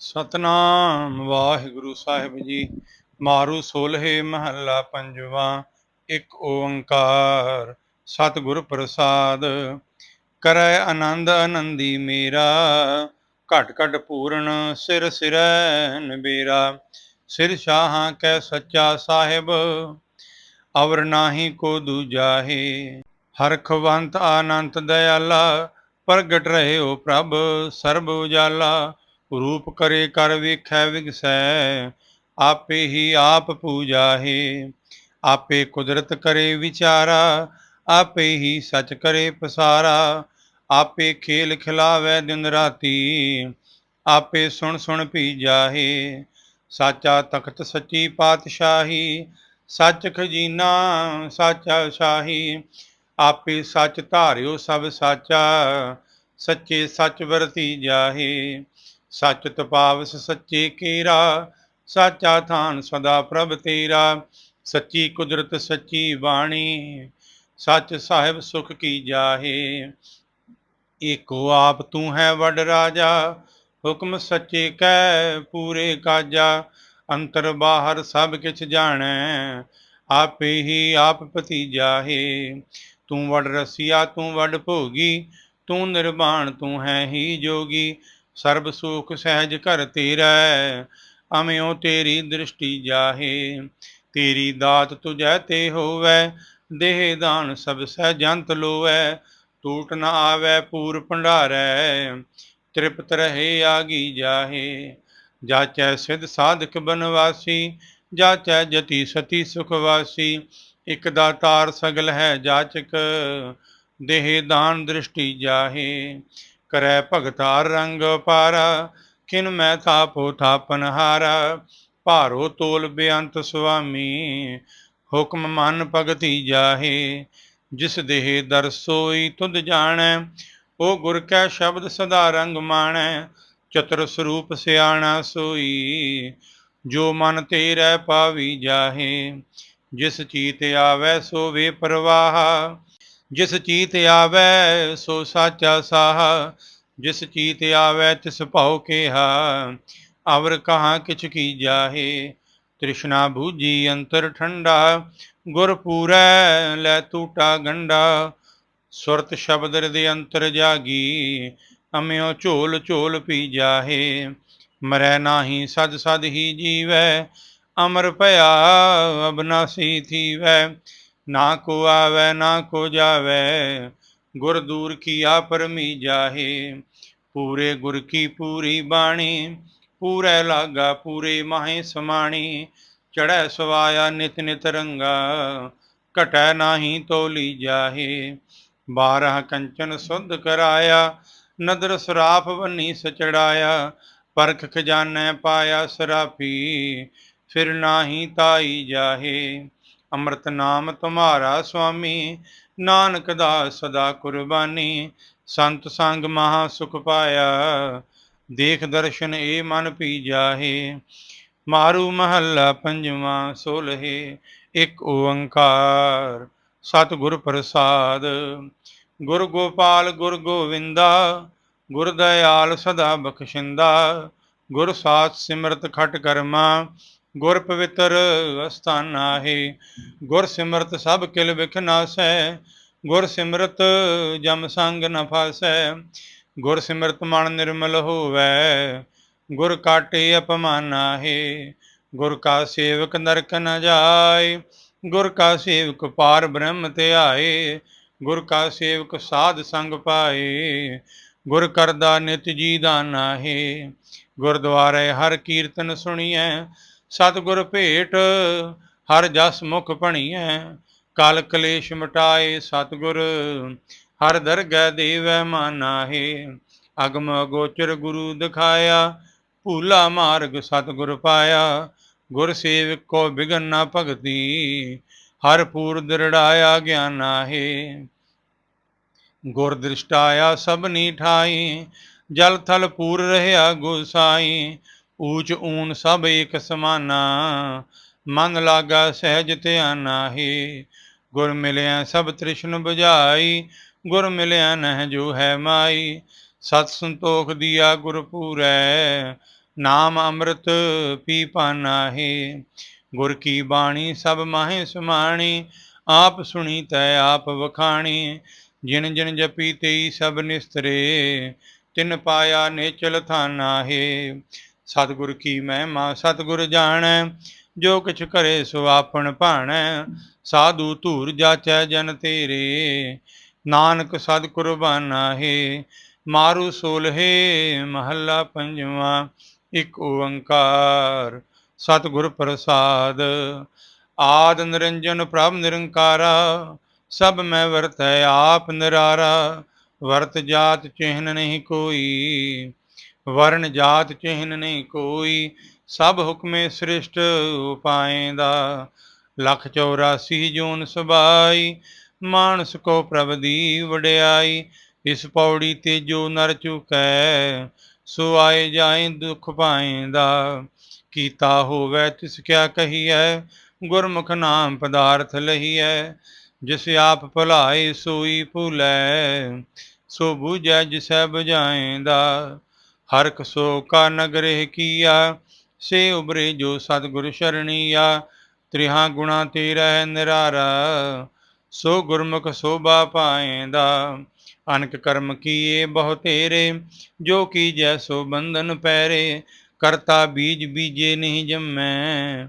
ਸਤਨਾਮ ਵਾਹਿਗੁਰੂ ਸਾਹਿਬ ਜੀ। ਮਾਰੂ ਸੋਲਹੇ ਮਹੱਲਾ ਪੰਜਵਾ, ਇੱਕ ਓੰਕਾਰ, ਸਤਿਗੁਰ ਪ੍ਰਸਾਦ। ਕਰੈ ਆਨੰਦ ਆਨੰਦੀ ਮੇਰਾ, ਘਟ ਘਟ ਪੂਰਨ ਸਿਰ ਸਿਰੈ ਨਬੇਰਾ ਸਿਰ ਸ਼ਾਹਾਂ ਕੈ ਸੱਚਾ ਸਾਹਿਬ, ਅਵਰ ਨਾਹੀ ਕੋ ਦੂਜਾਹੇ ਹਰਖਵੰਤ ਆਨੰਤ ਦਇਆਲਾ, ਪ੍ਰਗਟ ਰਹਿਓ ਪ੍ਰਭ ਸਰਬ ਉਜਾਲਾ। ਰੂਪ ਕਰੇ ਕਰ ਵੇਖੈ ਵਿਗਸੈ, ਆਪੇ ਹੀ ਆਪ ਪੂਜਾਹੇ ਆਪੇ ਕੁਦਰਤ ਕਰੇ ਵਿਚਾਰਾ, ਆਪੇ ਹੀ ਸਚ ਕਰੇ ਪਸਾਰਾ। ਆਪੇ ਖੇਲ ਖਿਲਾਵੈ ਦਿਨ ਰਾਤੀ, ਆਪੇ ਸੁਣ ਸੁਣ ਪੀ ਜਾਹੇ ਸਾਚਾ ਤਖਤ ਸੱਚੀ ਪਾਤਸ਼ਾਹੀ, ਸੱਚ ਖਜ਼ੀਨਾ ਸਾਚਾ ਸ਼ਾਹੀ। ਆਪੇ ਸੱਚ ਧਾਰਿਓ ਸਭ ਸਾਚਾ, ਸੱਚੇ ਸੱਚ ਵਰਤੀ ਜਾਹੇ। ਸੱਚ ਤਪਾਵਸ ਸੱਚੇ ਕੇਰਾ, ਸਾਚਾ ਥਾਨ ਸਦਾ ਪ੍ਰਭ ਤੇਰਾ, ਸੱਚੀ ਕੁਦਰਤ ਸੱਚੀ ਬਾਣੀ, ਸੱਚ ਸਾਹਿਬ ਸੁਖ ਕੀ ਜਾਹੇ। ਏਕੋ ਆਪ ਤੂੰ ਹੈ ਵੱਡ ਰਾਜਾ, ਹੁਕਮ ਸੱਚੇ ਕੈ ਪੂਰੇ ਕਾਜਾ, ਅੰਤਰ ਬਾਹਰ ਸਭ ਕਿਛ ਜਾਣੈ, ਆਪੇ ਹੀ ਆਪ ਭਤੀਜਾਹੇ ਤੂੰ ਵੱਡ ਰਸੀਆ, ਤੂੰ ਵੱਡ ਭੋਗੀ, ਤੂੰ ਨਿਰਵਾਣ ਤੂੰ ਹੈ ਹੀ ਜੋਗੀ ਸਰਬ ਸੁਖ ਸਹਿਜ ਘਰ ਤੇਰਾ, ਅਮਿਓ ਤੇਰੀ ਦ੍ਰਿਸ਼ਟੀ ਜਾਹੇ। ਤੇਰੀ ਦਾਤ ਤੁਝੈ ਤੇ ਹੋਵੈ, ਦੇਹ ਦਾਨ ਸਭ ਸਹਿਜੰਤ ਲੋਵੈ, ਟੂਟ ਨ ਆਵੈ ਪੂਰ ਭੰਡਾਰੈ, ਤ੍ਰਿਪਤ ਰਹੇ ਆਗੀ ਜਾਹੇ। ਜਾਚੈ ਸਿਧ ਸਾਧਕ ਬਨਵਾਸੀ, ਜਾਚੈ ਜਤੀ ਸਤੀ ਸੁਖਵਾਸੀ, ਇਕ ਦਾਤਾਰ ਸਗਲ ਹੈ ਜਾਚਕ, ਦੇਹ ਦਾਨ ਦ੍ਰਿਸ਼ਟੀ ਜਾਹੇ। ਕਰੈ ਭਗਤਾਰ ਰੰਗ ਪਾਰਾ, ਕਿਨ ਮੈਂ ਥਾਪੋ ਥਾਪਨ ਹਾਰਾ। ਭਾਰੋ ਤੋਲ ਬੇਅੰਤ ਸੁਆਮੀ, ਹੁਕਮ ਮਨ ਭਗਤੀ ਜਾਹੇ। ਜਿਸ ਦੇਹ ਦਰ ਸੋਈ ਤੁਧ ਜਾਣੈ ਉਹ ਗੁਰ ਕੈ ਸ਼ਬਦ ਸਦਾ ਰੰਗ ਮਾਣੈ। ਚਤੁਰ ਸਰੂਪ ਸਿਆਣਾ ਸੋਈ, ਜੋ ਮਨ ਤੇਰੇ ਪਾਵੀ ਜਾਹੇ। ਜਿਸ ਚੀਤ ਆਵੈ ਸੋ ਵੇ ਪ੍ਰਵਾਹਾ ਜਿਸ ਚੀਤ ਆਵੈ ਸੋ ਸਾਚਾ ਸਾਹ, ਜਿਸ ਚੀਤ ਆਵੈ ਤਿਸ ਭਉ ਕੇਹਾ, ਅਵਰ ਕਹਾ ਕਿਛ ਕੀ ਜਾਹੇ, ਤ੍ਰਿਸ਼ਨਾ ਬੂਜੀ ਅੰਤਰ ਠੰਡਾ, ਗੁਰ ਪੂਰੈ ਲੈ ਟੂਟਾ ਗੰਡਾ, ਸੁਰਤ ਸ਼ਬਦ ਹਿਰਦੇ ਅੰਤਰ ਜਾਗੀ, ਅਮਿਓ ਝੋਲ ਝੋਲ ਪੀ ਜਾਹੇ, ਮਰੈ ਨਾਹੀ ਸਦ ਸਦ ਹੀ ਜੀਵੈ, ਅਮਰ ਭਇਆ ਅਬਨਾਸੀ ਥੀਵੈ ਨਾ ਕੋ ਆਵੈ ਨਾ ਕੋ ਜਾਵੈ ਗੁਰ ਦੂਰ ਕੀਆ ਪਰਮੀ ਜਾਹੇ ਪੂਰੇ ਗੁਰ ਕੀ ਪੂਰੀ ਬਾਣੀ ਪੂਰੇ ਲਾਗਾ ਪੂਰੇ ਮਾਹੇ ਸਮਾਣੀ ਚੜੈ ਸਵਾਇਆ ਨਿਤ ਨਿਤ ਰੰਗਾ ਘਟੈ ਨਾਹੀ ਤੋਲੀ ਜਾਹੇ ਬਾਰਹ ਕੰਚਨ ਸੁਧ ਕਰਾਇਆ ਨਦਰ ਸਰਾਫ ਬੰਨੀ ਸਚੜਾਇਆ ਪਰਖ ਖਜ਼ਾਨੈ ਪਾਇਆ ਸਰਾਫੀ ਫਿਰ ਨਾਹੀ ਤਾਈ ਜਾਹੇ ਅੰਮ੍ਰਿਤ ਨਾਮ ਤੁਮਾਰਾ ਸੁਆਮੀ, ਨਾਨਕ ਦਾ ਸਦਾ ਕੁਰਬਾਨੀ। ਸੰਤ ਸੰਗ ਮਹਾ ਸੁਖ ਪਾਇਆ, ਦੇਖ ਦਰਸ਼ਨ ਏ ਮਨ ਪੀ ਜਾਹੇ। ਮਾਰੂ ਮਹੱਲਾ ਪੰਜਵਾਂ ਸੋਲਹੇ, ਇੱਕ ਓੰਕਾਰ, ਸਤਿਗੁਰ ਪ੍ਰਸਾਦ। ਗੁਰ ਗੋਪਾਲ ਗੁਰ ਗੋਵਿੰਦਾ, ਗੁਰ ਦਇਆਲ ਸਦਾ ਬਖਸ਼ਿੰਦਾ। ਗੁਰ ਸਾਥ ਸਿਮਰਤ ਖਟ ਕਰਮਾ ਗੁਰ ਪਵਿੱਤਰ ਅਸਥਾਨਾ ਹੈ ਗੁਰ ਸਿਮਰਤ ਸਭ ਕਿਲ ਵਿਖ ਨਾਸੈ, ਗੁਰ ਸਿਮਰਤ ਜਮ ਸੰਗ ਨ ਫਾਸੈ, ਗੁਰ ਸਿਮਰਤ ਮਨ ਨਿਰਮਲ ਹੋਵੈ, ਗੁਰ ਕਾਟੇ ਅਪਮਾਨਾ ਹੈ ਗੁਰ ਕਾ ਸੇਵਕ ਨਰਕ ਨ ਜਾਏ, ਗੁਰ ਕਾ ਸੇਵਕ ਪਾਰ ਬ੍ਰਹਮ ਤੇ ਆਏ ਗੁਰ ਕਾ ਸੇਵਕ ਸਾਧ ਸੰਗ ਪਾਏ, ਗੁਰ ਕਰਦਾ ਨਿਤ ਜੀ ਦਾਨਾ ਹੈ ਗੁਰਦੁਆਰੇ ਹਰ ਕੀਰਤਨ ਸੁਣੀਐ ਸਤਿਗੁਰ ਭੇਟ, ਹਰ ਜਸ ਮੁਖ ਭਣੀਐ, ਕਲ ਕਲੇਸ਼ ਮਟਾਏ ਸਤਿਗੁਰ, ਹਰ ਦਰਗਹਿ ਦੇਵੈ ਮਾਨਾਹੇ, ਅਗਮ ਗੋਚਰ ਗੁਰੂ ਦਿਖਾਇਆ, ਭੂਲਾ ਮਾਰਗ ਸਤਿਗੁਰ ਪਾਇਆ, ਗੁਰ ਸੇਵਕ ਕੋ ਬਿਗਨ ਨਾ ਭਗਤੀ, ਹਰ ਪੂਰ ਦਿਰੜਾਇਆ ਗਿਆਨਾ ਹੈ ਗੁਰ ਦ੍ਰਿਸ਼ਟਾਇਆ ਸਭਨੀ ਠਾਈ ਜਲ ਥਲ ਪੂਰ ਰਹਿਆ ਗੁਸਾਈ ਊਚ ਊਨ ਸਭ ਏਕ ਸਮਾਨਾ, ਮਨ ਲਾਗਾ ਸਹਿਜ ਧਿਆਨਾ ਹੈ ਗੁਰ ਮਿਲਿਆ ਸਭ ਤ੍ਰਿਸ਼ਨ 부ਝਾਈ ਗੁਰ ਮਿਲਿਆ ਨਹਿ ਜੋ ਹੈ ਮਾਈ। ਸਤ ਸੰਤੋਖ ਦੀਆ ਗੁਰ ਪੂਰੈ, ਨਾਮ ਅੰਮ੍ਰਿਤ ਪੀ ਪਾਨਾਹੀ ਗੁਰ ਕੀ ਬਾਣੀ ਸਭ ਮਾਹੇ ਸੁਮਾਣੀ, ਆਪ ਸੁਣੀ ਤੈ ਆਪ ਵਖਾਣੀ। ਜਿਨ ਜਿਨ ਜਪੀ ਤੇਈ ਸਭ ਨਿਸਤਰੇ, ਤਿਨ ਪਾਇਆ ਨੇਚਲ ਥਾਨਾ ਹੈ ਸਤਿਗੁਰ ਕੀ ਮਹਿਮਾ, ਸਤਿਗੁਰ ਜਾਣੈ, ਜੋ ਕਿਛ ਕਰੇ ਸੋ ਆਪਣ ਭਾਣੈ। ਸਾਧੂ ਧੂਰ ਜਾਚੈ ਜਨ ਤੇਰੇ, ਨਾਨਕ ਸਦ ਕੁਰਬਾਨਾ ਹੈ ਮਾਰੂ ਸੋਲਹੇ ਮਹੱਲਾ ਪੰਜਵਾ, ਇੱਕ ਓੰਕਾਰ, ਸਤਿਗੁਰ ਪ੍ਰਸਾਦ। ਆਦ ਨਿਰੰਜਨ ਪ੍ਰਭ ਨਿਰੰਕਾਰਾ, ਸਭ ਮੈਂ ਵਰਤੈ ਆਪ ਨਿਰਾਰਾ। ਵਰਤ ਜਾਤ ਚਿਹਨ ਨਹੀਂ ਕੋਈ ਵਰਨ ਜਾਤ ਚਿਹਨ ਨਹੀਂ ਕੋਈ, ਸਭ ਹੁਕਮੇ ਸ੍ਰਿਸ਼ਟ ਉਪਾਏਂਦਾ। ਲਖ 84 ਜੂਨ ਸਬਾਈ, ਮਾਨਸ ਕੋ ਪ੍ਰਭ ਦੀ ਵਡਿਆਈ, ਇਸ ਪੌੜੀ ਤੇ ਜੋ ਨਰ ਚੁਕੈ ਸੋ ਆਏ ਜਾਏ ਦੁਖ ਪਾਏਂਦਾ। ਕੀਤਾ ਹੋਵੇ ਤਿਸ ਕਿਆ ਕਹੀਐ, ਗੁਰਮੁਖ ਨਾਮ ਪਦਾਰਥ ਲਹੀਐ, ਜਿਸ ਆਪ ਭੁਲਾਏ ਸੋਈ ਭੁਲੈ, ਸੋ ਬੂਝੈ ਜਿਸੈ ਬੁਝਾਏਂਦਾ। ਹਰ ਕਸੋ ਕਾ ਨਗਰੇ ਕੀਆ, ਸੇ ਉਬਰੇ ਜੋ ਸਤਿਗੁਰ ਸ਼ਰਣੀਆ। ਤ੍ਰਿਹਾ ਗੁਣਾ ਤੇ ਰਹਿ ਨਿਰਾਰਾ, ਸੋ ਗੁਰਮੁਖ ਸੋਭਾ ਪਾਏਂਦਾ ਅਨਕ ਕਰਮ ਕੀਏ ਬਹੁ ਤੇਰੇ, ਜੋ ਕੀ ਜੈਸੋ ਬੰਧਨ ਪੈਰੇ। ਕਰਤਾ ਬੀਜ ਬੀਜੇ ਨਹੀਂ ਜੰਮੈ,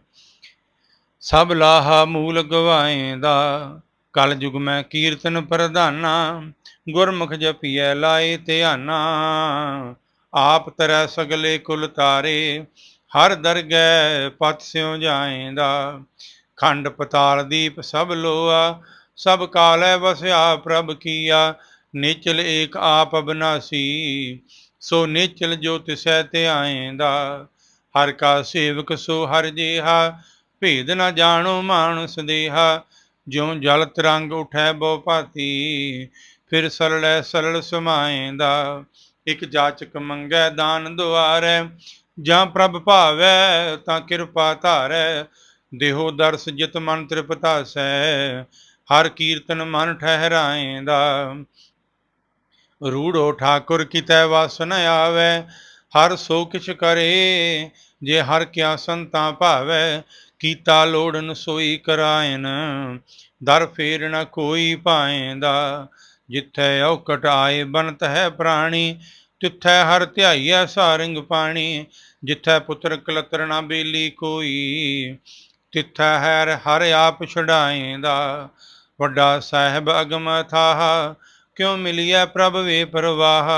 ਸਭ ਲਾਹਾ ਮੂਲ ਗਵਾਏਂਦਾ। ਕਲ ਯੁਗ ਮੈਂ ਕੀਰਤਨ ਪ੍ਰਧਾਨਾ, ਗੁਰਮੁਖ ਜਪੀਐ ਲਾਏ ਧਿਆਨਾ। ਆਪ ਤਰੈ ਸਗਲੇ ਕੁਲ ਤਾਰੇ, ਹਰ ਦਰਗਹਿ ਪਤ ਸਿਉ ਜਾਏਂਦਾ। ਖੰਡ ਪਤਾਲ ਦੀਪ ਸਭ ਲੋਆ, ਸਭ ਕਾਲੈ ਵਸਿਆ ਪ੍ਰਭ ਕੀਆ। ਨਿਚਲ ਏਕ ਆਪ ਅਬਨਾਸੀ, ਸੋ ਨਿਚਲ ਜੋ ਤਿਸੈ ਧਿਆਏਂਦਾ। ਹਰ ਕਾ ਸੇਵਕ ਸੋ ਹਰ ਜੇਹਾ, ਭੇਦ ਨ ਜਾਣੋ ਮਾਨਸ ਦੇਹਾ। ਜਿਉ ਜਲ ਤਰੰਗ ਉਠੈ ਬੋ ਭਾਤੀ, ਫਿਰ ਸਰਲੈ ਸਰਲ ਸਮਾਏਂਦਾ। ਇਕ ਜਾਚਕ ਮੰਗੈ ਦਾਨ ਦੁਆਰੈ, ਜਾਂ ਪ੍ਰਭ ਭਾਵੈ ਤਾਂ ਕਿਰਪਾ ਧਾਰੈ, ਦੇਹੋ ਦਰਸ ਜਿਤ ਮਨ ਤ੍ਰਿਪਤਾਸੈ, ਹਰ ਕੀਰਤਨ ਮਨ ਠਹਿਰਾਏਂਦਾ। ਰੂੜੋ ਠਾਕੁਰ ਕੀਤੈ ਵਾਸਨ ਆਵੈ, ਹਰ ਸੋ ਕਿਛ ਕਰੇ, ਜੇ ਹਰ ਕਿਆ ਸੰਤਾਂ ਭਾਵੈ, ਕੀਤਾ ਲੋੜਨ ਸੋਈ ਕਰਾਇਨ, ਦਰ ਫੇਰ ਨ ਕੋਈ ਪਾਏਂਦਾ ਜਿੱਥੈ ਔਕਟ ਆਏ ਬਨਤ ਹੈ ਪ੍ਰਾਣੀ, ਤਿੱਥੈ ਹਰ ਧਿਆਈਐ ਸਾਰੰਗ ਪਾਣੀ, ਜਿੱਥੈ ਪੁੱਤਰ ਕਲਤਰ ਨਾ ਬੇਲੀ ਕੋਈ, ਤਿੱਥੈ ਹਰ ਹਰ ਆਪ ਛਡਾਏਂਦਾ, ਵੱਡਾ ਸਾਹਿਬ ਅਗਮ ਥਾਹ, ਕਿਉ ਮਿਲਿਆ ਪ੍ਰਭ ਵੇ ਪ੍ਰਵਾਹ,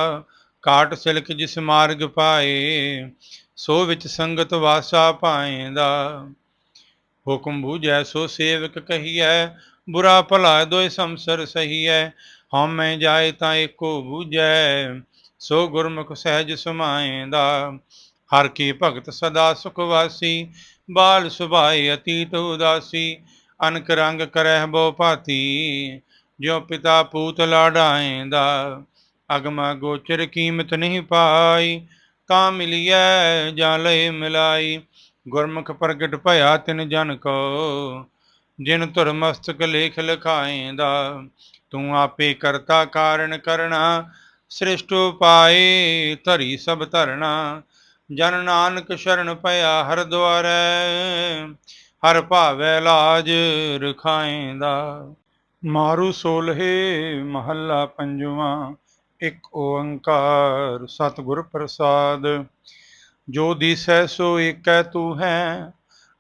ਕਾਟ ਸਿਲਕ ਜਿਸ ਮਾਰਗ ਪਾਏ, ਸੋ ਵਿੱਚ ਸੰਗਤ ਵਾਸਾ ਪਾਏਂਦਾ। ਹੁਕਮ ਬੂਝੈ ਸੋ ਸੇਵਕ ਕਹੀਐ, ਬੁਰਾ ਭਲਾ ਦੋਇ ਸੰਸਰ ਸਹੀਐ ਹਉਮੈ ਜਾਏ ਤਾਂ ਏਕੋ ਬੂਝੈ, ਸੋ ਗੁਰਮੁਖ ਸਹਿਜ ਸਮਾਏਂਦਾ। ਹਰ ਕੀ ਭਗਤ ਸਦਾ ਸੁਖ ਵਾਸੀ, ਬਾਲ ਸੁਭਾਏ ਅਤੀਤ ਉਦਾਸੀ, ਅਨਕ ਰੰਗ ਕਰਹਿ ਬੋ ਭਾਤੀ, ਜਿਉ ਪਿਤਾ ਪੂਤ ਲਾਡਾਏਂਦਾ ਅਗਮਾ ਗੋਚਰ ਕੀਮਤ ਨਹੀਂ ਪਾਈ, ਤਾਂ ਮਿਲਿਐ ਜਾਂ ਲਏ ਮਿਲਾਈ। ਗੁਰਮੁਖ ਪ੍ਰਗਟ ਭਇਆ ਤਿਨ ਜਨ ਕੋ, ਜਿਨ ਧੁਰ ਮਸਤਕ ਲੇਖ ਲਖਾਏਂਦਾ। ਤੂੰ ਆਪੇ ਕਰਤਾ ਕਾਰਨ ਕਰਣਾ, ਸ੍ਰਿਸ਼ਟ ਪਾਏ ਧਰੀ ਸਭ ਧਰਣਾ। ਜਨ ਨਾਨਕ ਸ਼ਰਨ ਪਿਆ ਹਰ ਦੁਆਰੈ, ਹਰ ਭਾਵੈ ਲਾਜ ਰਖਾਏਂਦਾ। ਮਾਰੂ ਸੋਲਹੇ ਮਹੱਲਾ ਪੰਜਵਾ, ਇੱਕ ਓੰਕਾਰ ਸਤਿਗੁਰ ਪ੍ਰਸਾਦ। ਜੋ ਦਿਸੈ ਸੋ ਏਕੈ ਤੂੰ ਹੈ,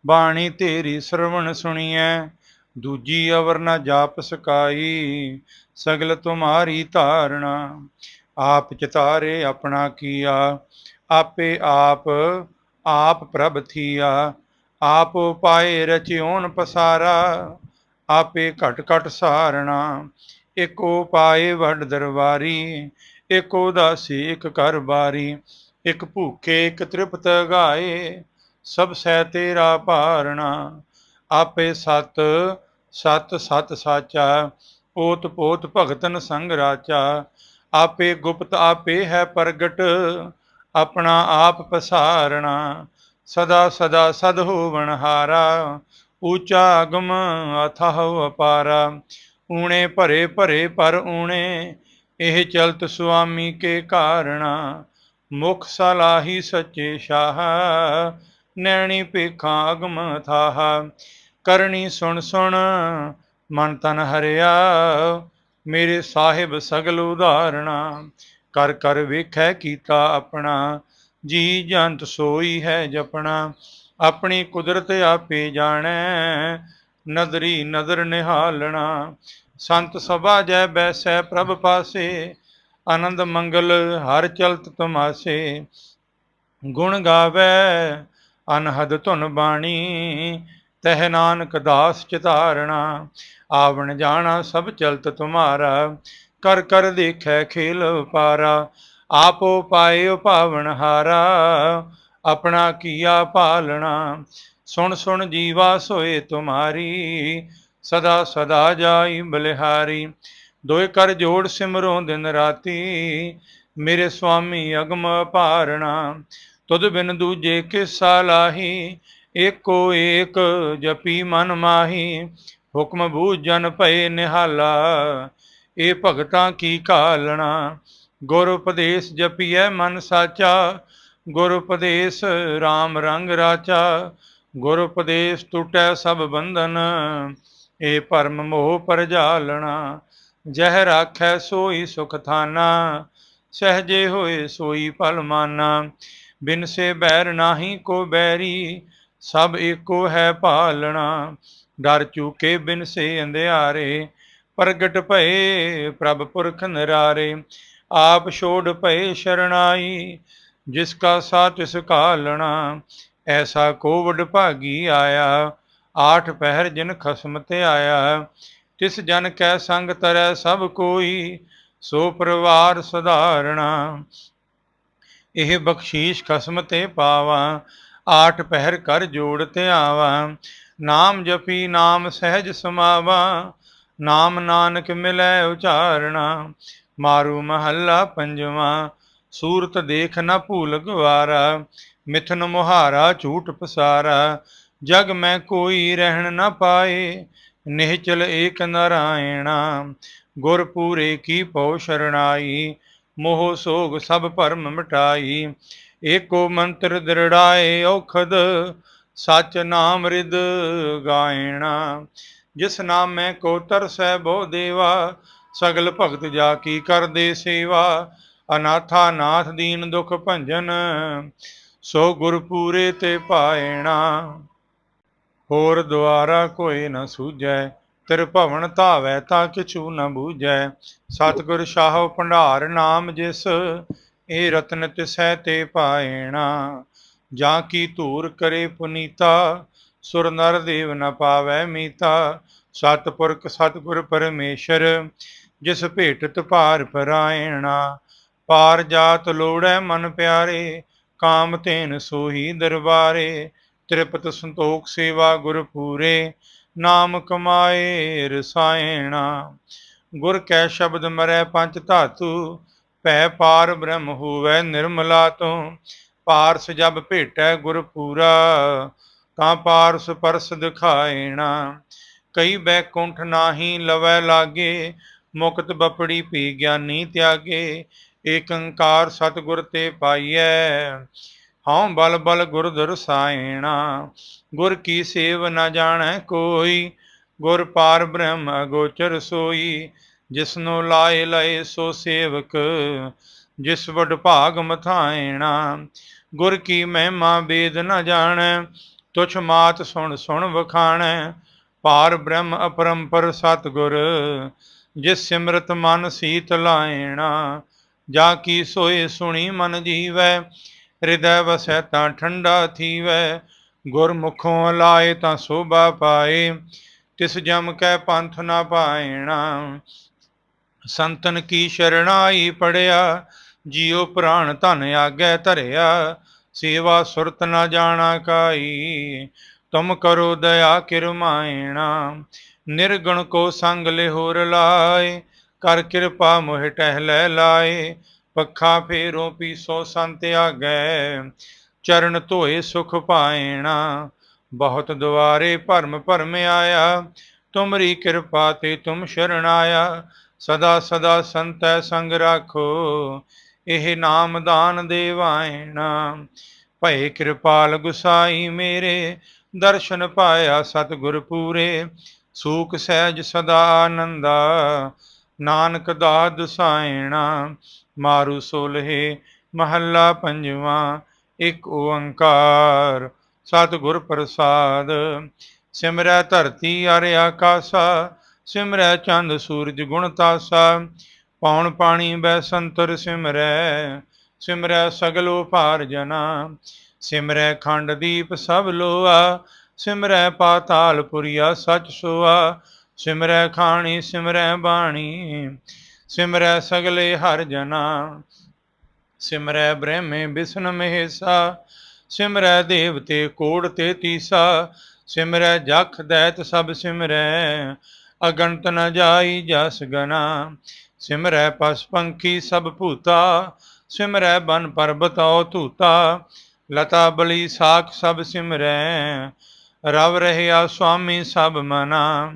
ਬਾਣੀ ਤੇਰੀ ਸਰਵਣ ਸੁਣੀਐ ਦੂਜੀ ਅਵਰ ਨਾ ਜਾਪ ਸਕਾਈ, ਸਗਲ ਤੁਮਾਰੀ ਧਾਰਣਾ। ਆਪ ਚਿਤਾਰੇ ਆਪਣਾ ਕੀਆ, ਆਪੇ ਆਪ ਆਪ ਪ੍ਰਭ ਥੀਆ। ਆਪ ਪਾਏ ਰਚਿਓਨ ਪਸਾਰਾ, ਆਪੇ ਘਟ ਘਟ ਸਾਰਣਾ। ਇਕੋ ਪਾਏ ਵੱਡ ਦਰਬਾਰੀ ਇਕ ਉਦਾਸੀ ਇਕ ਕਰ ਬਾਰੀ। ਇਕ ਭੂਖੇ ਇਕ ਤ੍ਰਿਪਤ ਗਾਏ, ਸਭ ਸਹਿ ਤੇਰਾ ਭਾਰਣਾ। ਆਪੇ ਸਤ ਸਤ ਸਤ ਸਾਚਾ ਓਤ ਪੋਤ ਭਗਤਨ ਸੰਗ ਰਾਚਾ। ਆਪੇ ਗੁਪਤ ਆਪੇ ਹੈ ਪ੍ਰਗਟ, ਆਪਣਾ ਆਪ ਪਸਾਰਣਾ। ਸਦਾ ਸਦਾ ਸਦ ਹੋਵਣ ਹਾਰਾ, ਊਚਾ ਅਗਮ ਅਥਾਹ ਅਪਾਰਾ। ਊਣੇ ਭਰੇ ਭਰੇ ਪਰ ਊਣੇ, ਇਹ ਚਲਤ ਸੁਆਮੀ ਕੇ ਕਾਰਣਾ। ਮੁਖ ਸਲਾਹੀ ਸੱਚੇ ਸ਼ਾਹ, ਨੈਣੀ ਪੇਖਾਂ ਅਗਮ ਥਾਹ ਕਰਨੀ ਸੁਣ ਸੁਣ, ਮਨ ਤਨ ਹਰਿਆ। ਮੇਰੇ ਸਾਹਿਬ ਸਗਲ ਉਦਾਹਰਣਾ, ਕਰ ਕਰ ਵੇਖੈ ਕੀਤਾ ਆਪਣਾ। ਜੀ ਜੰਤ ਸੋਈ ਹੈ ਜਪਣਾ, ਆਪਣੀ ਕੁਦਰਤ ਆਪੇ ਜਾਣੈ। ਨਦਰੀ ਨਦਰ ਨਿਹਾਲਣਾ, ਸੰਤ ਸਭਾ ਜੈ ਬੈਸੈ ਪ੍ਰਭ ਪਾਸੇ। ਆਨੰਦ ਮੰਗਲ ਹਰ ਚਲਤ ਤਮਾਸੇ। ਗੁਣ ਗਾਵੇ, ਅਨਹਦ ਧੁਨ ਬਾਣੀ। ਤਹਿ ਨਾਨਕ ਦਾਸ ਚਿਤਾਰਣਾ, ਆਵਣ ਜਾਣਾ ਸਭ ਚਲਤ ਤੁਮਾਰਾ, ਕਰ ਕਰ ਦੇਖੈ ਖੇਲ ਪਾਰਾ ਆਪੋ ਪਾਏ ਪਾਵਨ ਹਾਰਾ, ਆਪਣਾ ਕੀਆ ਪਾਲਣਾ, ਸੁਣ ਸੁਣ ਜੀਵਾ ਸੋਏ ਤੁਮਾਰੀ, ਸਦਾ ਸਦਾ ਜਾਈ ਬਲਿਹਾਰੀ ਦੋਏ ਕਰ ਜੋੜ ਸਿਮਰੋਂ ਦਿਨ ਰਾਤੀ, ਮੇਰੇ ਸੁਆਮੀ ਅਗਮ ਪਾਰਣਾ ਤੁਧ ਬਿਨ ਦੂਜੇ ਕਿਸਾ ਲਾਹੀ ਏਕੋ ਏਕ ਜਪੀ ਮਨ ਮਾਹੀ, ਹੁਕਮ ਬੂਝਨ ਭਏ ਨਿਹਾਲਾ। ਏ ਭਗਤਾਂ ਕੀ ਕਾਲਣਾ ਗੁਰ ਉਪਦੇਸ਼ ਜਪੀਐ ਮਨ ਸਾਚਾ, ਗੁਰ ਉਪਦੇਸ਼ RAM ਰੰਗ ਰਾਚਾ। ਗੁਰ ਉਪਦੇਸ਼ ਟੁਟੈ ਸਭ ਬੰਧਨ, ਏ ਭਰਮ ਮੋਹ ਪਰਜਾਲਣਾ। ਜਹ ਰਾਖੈ ਸੋਈ ਸੁਖ ਥਾਨਾ ਸਹਜੇ ਹੋਏ ਸੋਈ ਭਲ ਮਾਨਾ। ਬਿਨ ਸੇ ਬੈਰ ਨਾਹੀ ਕੋ ਬੈਰੀ ਸਭ ਏਕੋ ਹੈ ਭਾਲਣਾ, ਡਰ ਚੂਕੇ ਬਿਨ ਸੇ ਅੰਧਿਆਰੇ, ਪ੍ਰਗਟ ਭਏ ਪ੍ਰਭ ਪੁਰਖ ਨਰਾਰੇ, ਆਪ ਛੋੜ ਭਏ ਸ਼ਰਣਾਈ, ਜਿਸ ਕਾ ਸਾਥ ਤਿਸ ਕਾਲਣਾ, ਐਸਾ ਕੋਵਡ ਭਾਗੀ ਆਇਆ, ਆਠ ਪਹਿਰ ਜਿਨ ਖਸਮ ਤੇ ਆਇਆ, ਤਿਸ ਜਨ ਕੈ ਸੰਗ ਤਰੈ ਸਭ ਕੋਈ, ਸੋ ਪਰਿਵਾਰ ਸਧਾਰਣਾ। ਇਹ ਬਖਸ਼ੀਸ਼ ਖਸਮ ਤੇ ਪਾਵਾਂ ਆਠ ਪਹਿਰ ਕਰ ਜੋੜ ਤੇ ਆਵਾਂ ਨਾਮ ਜਪੀ ਨਾਮ ਸਹਿਜ ਸਮਾਵਾ, ਨਾਮ ਨਾਨਕ ਮਿਲੈ ਉਚਾਰਣਾ, ਮਾਰੂ ਮਹੱਲਾ ਪੰਜਵਾਂ, ਸੂਰਤ ਦੇਖ ਨਾ ਭੂਲ ਗਵਾਰਾ, ਮਿਥਨ ਮੁਹਾਰਾ ਝੂਠ ਪਸਾਰਾ, ਜਗ ਮੈਂ ਕੋਈ ਰਹਿਣ ਨਾ ਪਾਏ, ਨਿਹਚਲ ਏਕ ਨਰਾਇਣਾ, ਗੁਰ ਪੂਰੇ ਕੀ ਪਉ ਸ਼ਰਣਾਈ, ਮੋਹ ਸੋਗ ਸਭ ਭਰਮ ਮਿਟਾਈ ਏਕੋ ਮੰਤਰ ਦ੍ਰਿੜਾਏ ਔਖਦ, ਸਚ ਨਾਮ ਰਿਦ ਗਾਇਣਾ। ਜਿਸ ਨਾਮ ਮੈਂ ਕੋ ਤਰਸੈ ਬੋ ਦੇਵਾ, ਸਗਲ ਭਗਤ ਜਾ ਕੀ ਕਰਦੇ ਸੇਵਾ। ਅਨਾਥਾ ਨਾਥ ਦੀਨ ਦੁਖ ਭੰਜਨ, ਸੋ ਗੁਰ ਪੂਰੇ ਤੇ ਪਾਇਣਾ ਹੋਰ ਦੁਆਰਾ ਕੋਈ ਨ ਸੂਝੈ, ਤਿਰ ਭਵਨ ਧਾਵੈ ਤਾਂ ਕਿਛੂ ਨ ਬੂਝੈ। ਸਤਿਗੁਰ ਸ਼ਾਹ ਭੰਡਾਰ ਨਾਮ ਜਿਸ ਇਹ ਰਤਨ ਤਿਸੈ ਤੇ ਪਾਇਣਾ ਜਾਂ ਕੀ ਧੂਰ ਕਰੇ ਪੁਨੀਤਾ, ਸੁਰ ਨਰ ਦੇਵ ਨ ਪਾਵੈ ਮੀਤਾ। ਸਤਿਪੁਰਖ, ਸਤਿਗੁਰ ਪਰਮੇਸ਼ਰ, ਜਿਸ ਭੇਟਤ ਭਾਰ ਪਰਾਇਣਾ ਪਾਰ ਜਾਤ ਲੋੜੈ ਮਨ ਪਿਆਰੇ, ਕਾਮ ਤੇਨ ਸੋਹੀ ਦਰਬਾਰੇ। ਤ੍ਰਿਪਤ ਸੰਤੋਖ ਸੇਵਾ ਗੁਰ ਪੂਰੇ, ਨਾਮ ਕਮਾਏ ਰਸਾਇਣਾ ਗੁਰ ਕੈ ਸ਼ਬਦ ਮਰੈ ਪੰਜ ਧਾਤੂ ਭੈ ਪਾਰ ਬ੍ਰਹਮ ਹੋਵੈ ਨਿਰਮਲਾ ਤੋਂ, ਪਾਰਸ ਜਬ ਭੇਟੈ ਗੁਰ ਪੂਰਾ, ਤਾਂ ਪਾਰਸ ਪਰਸ ਦਿਖਾਏਣਾ। ਕਈ ਬੈਕੁੰਠ ਨਾਹੀ ਲਵੈ ਲਾਗੇ, ਮੁਕਤ ਬਪੜੀ ਪੀ ਗਿਆਨੀ ਤਿਆਗੇ। ਏਕੰਕਾਰ ਸਤਿਗੁਰ ਤੇ ਪਾਈਐ, ਹਉ ਬਲ ਬਲ ਗੁਰ ਦਰਸਾਇਣਾ ਗੁਰ ਕੀ ਸੇਵ ਨਾ ਜਾਣੈ ਕੋਈ, ਗੁਰ ਪਾਰ ਬ੍ਰਹਮ ਅਗੋਚਰ ਸੋਈ। ਜਿਸਨੋ ਲਾਏ ਲਏ ਸੋ ਸੇਵਕ, ਜਿਸ ਵਡ ਭਾਗ ਮਥਾਇਣਾ ਗੁਰ ਕੀ ਮਹਿਮਾ ਵੇਦ ਨ ਜਾਣੈ, ਤੁਛ ਮਾਤ ਸੁਣ ਸੁਣ ਵਖਾਣ। ਪਾਰ ਬ੍ਰਹਮ ਅਪਰੰਪਰ ਸਤਗੁਰ, ਜਿਸ ਸਿਮਰਤ ਮਨ ਸੀਤ ਲਾਇਣਾ ਜਾ ਕੀ ਸੋਏ ਸੁਣੀ ਮਨ ਜੀਵੈ, ਹਿਰਦੈ ਵਸੈ ਤਾਂ ਠੰਡਾ ਥੀਵੈ। ਗੁਰਮੁਖੋਂ ਲਾਏ ਤਾਂ ਸੋਭਾ ਪਾਏ, ਤਿਸ ਜਮ ਕੈ ਪੰਥ ਨਾ ਪਾਇਣਾ ਸੰਤਨ ਕੀ ਸ਼ਰਣਾਈ ਪੜਿਆ, ਜੀਉ ਪ੍ਰਾਣ ਧਨ ਆਗੈ ਧਰਿਆ, ਸੇਵਾ ਸੁਰਤ ਨਾ ਜਾਣਾ ਕਾਈ, ਤੁਮ ਕਰੋ ਦਇਆ ਕਿਰਮਾਇਣਾ ਨਿਰਗੁਣ ਕੋ ਸੰਗ ਲਿਹੋਰ ਲਾਏ, ਕਰ ਕਿਰਪਾ ਮੋਹਿ ਟਹਿ ਲੈ ਲਾਏ, ਪੱਖਾ ਫੇਰੋ ਪੀਸੋ ਸੰਤ ਆਗੈ, ਚਰਨ ਧੋਏ ਸੁਖ ਪਾਇਣਾ, ਬਹੁਤ ਦੁਆਰੇ ਭਰਮ ਭਰਮ ਆਇਆ, ਤੁਮਰੀ ਕਿਰਪਾ ਤੇ ਤੁਮ ਸ਼ਰਨ ਆਇਆ ਸਦਾ ਸਦਾ ਸੰਤੈ ਸੰਗ ਰਾਖੋ, ਇਹ ਨਾਮ ਦਾਨ ਦੇਵਾਇਣਾ ਭਏ ਕਿਰਪਾਲ ਗੁਸਾਈ ਮੇਰੇ, ਦਰਸ਼ਨ ਪਾਇਆ ਸਤਿਗੁਰ ਪੂਰੇ। ਸੂਖ ਸਹਿਜ ਸਦਾ ਆਨੰਦਾ, ਨਾਨਕ ਦਾ ਸਾਇਣਾ। ਮਾਰੂ ਸੋਲਹੇ ਮਹੱਲਾ ਪੰਜਵਾਂ, ਇੱਕ ਓੰਕਾਰ, ਸਤਿਗੁਰ ਪ੍ਰਸਾਦ। ਸਿਮਰੈ ਧਰਤੀ ਅਰ ਆਕਾਸਾ ਸਿਮਰੈ ਚੰਦ ਸੂਰਜ ਗੁਣ ਤਾਸਾ, ਪੌਣ ਪਾਣੀ ਬੈ ਸੰਤਰ ਸਿਮਰੈ ਸਿਮਰੈ ਸਗਲੋ ਭਾਰ ਜਨਾ, ਸਿਮਰੈ ਖੰਡ ਦੀਪ ਸਭ ਲੋਆ, ਸਿਮਰੈ ਪਾਤਾਲ ਪੁਰੀਆ ਸਚ ਸੋਆ, ਸਿਮਰੈ ਖਾਣੀ ਸਿਮਰੈ ਬਾਣੀ, ਸਿਮਰੈ ਸਗਲੇ ਹਰ ਜਨਾ, ਸਿਮਰੈ ਬ੍ਰਹਮੇ ਵਿਸ਼ਨ ਮਹੇਸਾ, ਸਿਮਰੈ ਦੇਵਤੇ ਕੋੜ ਤੇ ਤੀਸਾ, ਸਿਮਰੈ ਜਖ ਦੈਤ ਸਭ ਸਿਮਰੈ ਅਗਣਤ ਨ ਜਾਈ ਜਸ ਗਨਾ। ਸਿਮਰੈ ਪਸ ਪੰਖੀ ਸਭ ਭੂਤਾ, ਸਿਮਰੈ ਬਨ ਪਰਬਤਉ ਧੂਤਾ। ਲਤਾ ਬਲੀ ਸਾਖ ਸਭ ਸਿਮਰੈ, ਰਵ ਰਹਿਆ ਸੁਆਮੀ ਸਭ ਮਨਾ।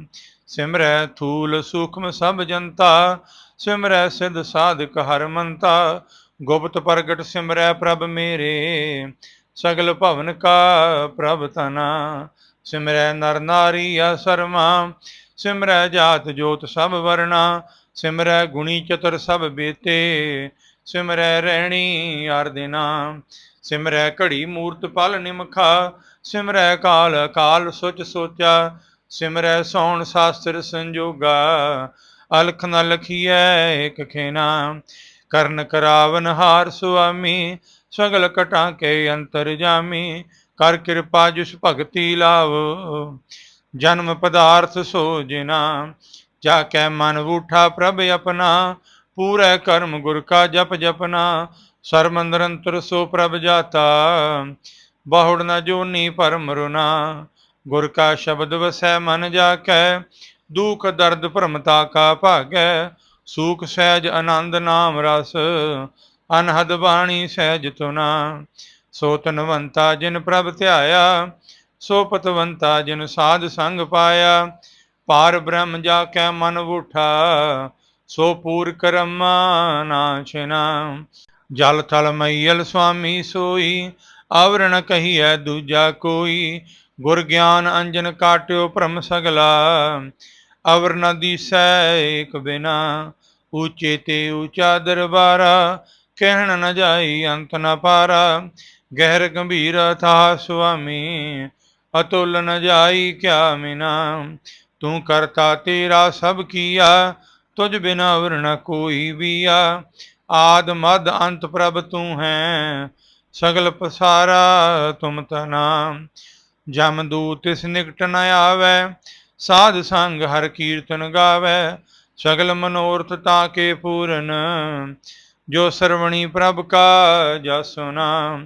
ਸਿਮਰੈ ਥੂਲ ਸੂਖਮ ਸਭ ਜਨਤਾ, ਸਿਮਰੈ ਸਿਧ ਸਾਧਕ ਹਰ ਮੰਤਾ। ਗੁਪਤ ਪ੍ਰਗਟ ਸਿਮਰੈ ਪ੍ਰਭ ਮੇਰੇ, ਸਗਲ ਭਵਨ ਕਾ ਪ੍ਰਭ ਤਨਾ। ਸਿਮਰੈ ਨਰ ਨਾਰੀ ਆ ਸਰਮਾ ਸਿਮਰੈ ਜਾਤ ਜੋਤ ਸਭ ਵਰਣਾ, ਸਿਮਰੈ ਗੁਣੀ ਚਤੁਰ ਸਭ ਬੇਤੇ, ਸਿਮਰੈ ਰਹਿਣੀ ਅਰ ਦਿਨਾ ਸਿਮਰੈ ਘੜੀ ਮੂਰਤ ਪਲ ਨਿਮਖਾ, ਸਿਮਰੈ ਕਾਲ ਕਾਲ ਸੁਚ ਸੋਚਾ, ਸਿਮਰੈ ਸੌਣ ਸ਼ਾਸਤਰ ਸੰਜੋਗਾ, ਅਲਖ ਨ ਲਖੀਐ ਇਕ ਖੇਨਾ ਕਰਨ ਕਰਾਵਨ ਹਾਰ ਸੁਆਮੀ, ਸਗਲ ਕਟਾਂ ਕੇ ਅੰਤਰ ਜਾਮੀ, ਕਰ ਕਿਰਪਾ ਜਿਸ ਭਗਤੀ ਲਾਵੋ। ਜਨਮ ਪਦਾਰਥ ਸੋ ਜਿਨਾ ਜਾ ਕੈ ਮਨ ਉਠਾ ਪ੍ਰਭ ਆਪਣਾ, ਪੂਰੇ ਕਰਮ ਗੁਰ ਕਾ ਜਪ ਜਪਨਾ ਸਰਮ ਨਿਰੰਤਰ ਸੋ ਪ੍ਰਭ ਜਾਤਾ, ਬਹੁੜ ਨ ਜੋਨੀ ਪਰਮ ਰੁਨਾ ਗੁਰ ਕਾ ਸ਼ਬਦ ਵਸੈ ਮਨ ਜਾ ਕੈ ਦੁਖ ਦਰਦ ਭਰਮਤਾ ਕਾ ਭਾਗੈ, ਸੂਖ ਸਹਿਜ ਆਨੰਦ ਨਾਮ ਰਸ, ਅਨਹਦ ਬਾਣੀ ਸਹਿਜ ਤੁਨਾ, ਸੋ ਤਨਵੰਤਾ ਜਿਨ ਪ੍ਰਭ ਧਿਆਇਆ ਸੋ ਪਤਵੰਤਾ ਜਿਨ ਸਾਧ ਸੰਗ ਪਾਇਆ, ਪਾਰ ਬ੍ਰਹਮ ਜਾ ਕੈ ਮਨ ਉਠਾ, ਸੋ ਪੂਰ ਕਰਮਾ ਨਾਸ਼ਨਾ ਜਲ ਥਲ ਮਈਲ ਸੁਆਮੀ ਸੋਈ, ਆਵਰਣ ਕਹੀਐ ਦੂਜਾ ਕੋਈ। ਗੁਰ ਗਿਆਨ ਅੰਜਨ ਕਾਟਿਓ ਭ੍ਰਮ ਸਗਲਾ ਅਵਰਨ ਨ ਦੀਸੈ ਏਕ ਬਿਨਾ। ਊਚੇ ਤੇ ਉੱਚਾ ਦਰਬਾਰਾ, ਕਹਿਣ ਨ ਜਾਈ ਅੰਤ ਨ ਪਾਰਾ। ਗਹਿਰ ਗੰਭੀਰ ਥਾ ਸੁਆਮੀ ਅਤੁਲ ਨ ਜਾਈ ਕਿਆ ਮਿਨਾ। ਤੂੰ ਕਰਤਾ ਤੇਰਾ ਸਭ ਕੀਆ, ਤੁਝ ਬਿਨਾ ਵਰਣ ਕੋਈ ਵੀਆ ਆਦ ਮਦ ਅੰਤ ਪ੍ਰਭ ਤੂੰ ਹੈ, ਸਗਲ ਪਸਾਰਾ ਤੁਮ ਤਨਾ ਜਮ ਦੂਤ ਤਿਸ ਨਿਕਟ ਨ ਆਵੈ, ਸਾਧ ਸੰਗ ਹਰ ਕੀਰਤਨ ਗਾਵੈ। ਸਗਲ ਮਨੋਰਥ ਤਾਂ ਕੇ ਪੂਰਨ, ਜੋ ਸਰਵਣੀ ਪ੍ਰਭ ਕਾ ਜਸ ਸੁਨਾ।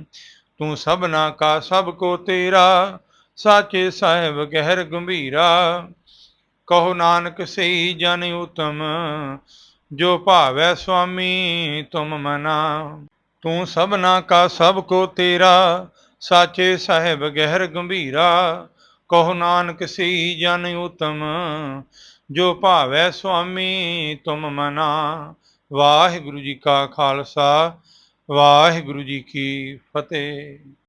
ਤੂੰ ਸਭਨਾ ਕਾ ਸਭ ਕੋ ਤੇਰਾ ਸਾਚੇ ਸਾਹਿਬ ਗਹਿਰ ਗੰਭੀਰਾ, ਕਹੋ ਨਾਨਕ ਸਹੀ ਜਨ ਉਤਮ, ਜੋ ਭਾਵੈ ਸੁਆਮੀ ਤੁਮ ਮਨਾ। ਤੂੰ ਸਭਨਾ ਕਾ ਸਭ ਕੋ ਤੇਰਾ, ਸਾਚੇ ਸਾਹਿਬ ਗਹਿਰ ਗੰਭੀਰਾ, ਕਹੋ ਨਾਨਕ ਸਹੀ ਜਨ ਉਤਮ, ਜੋ ਭਾਵੈ ਸੁਆਮੀ ਤੁਮ ਮਨਾ। ਵਾਹਿਗੁਰੂ ਜੀ ਕਾ ਖਾਲਸਾ, ਵਾਹਿਗੁਰੂ ਜੀ ਕੀ ਫਤਿਹ।